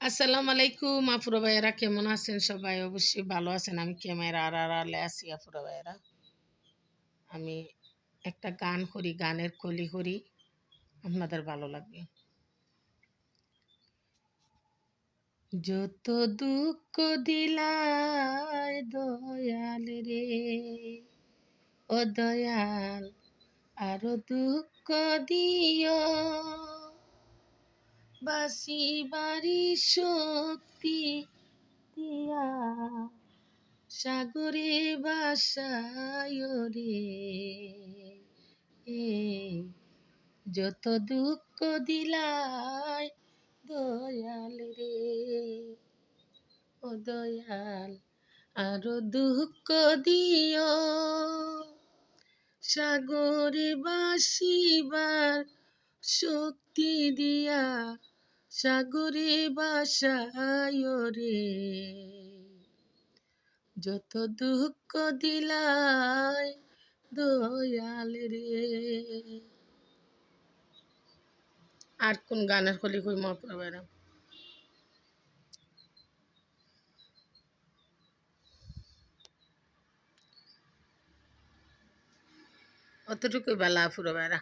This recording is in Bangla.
আসসালামু আলাইকুম আফুরা ভাইয়েরা। কেমন আছেন সবাই? অবশ্যই ভালো আছেন। আমি ক্যামেরা আর আড়ালে আছি আফুরা ভাইয়েরা। আমি একটা গান করি, গানের কলি করি। আপনাদের ভালো লাগবে। যত দুঃখ দিলায় দয়াল রে, ও দয়াল, আরও দুঃখ দিও বাসি বাড়ি শক্তি দিয়া। সাগরে বাসায় রে। এ, যত দুঃখ দিলাই দয়াল রে। ও দয়াল, আরও দুঃখ দিও। সাগরে বাসিবার শক্তি দিয়া সাগরে বাসায় রে। যত দুঃখ দিলাই দয়াল রে। আর কোন গানের কলি কই মহাপুরা বাইরা অতটুকুই বেলা ফুরো বেড়া।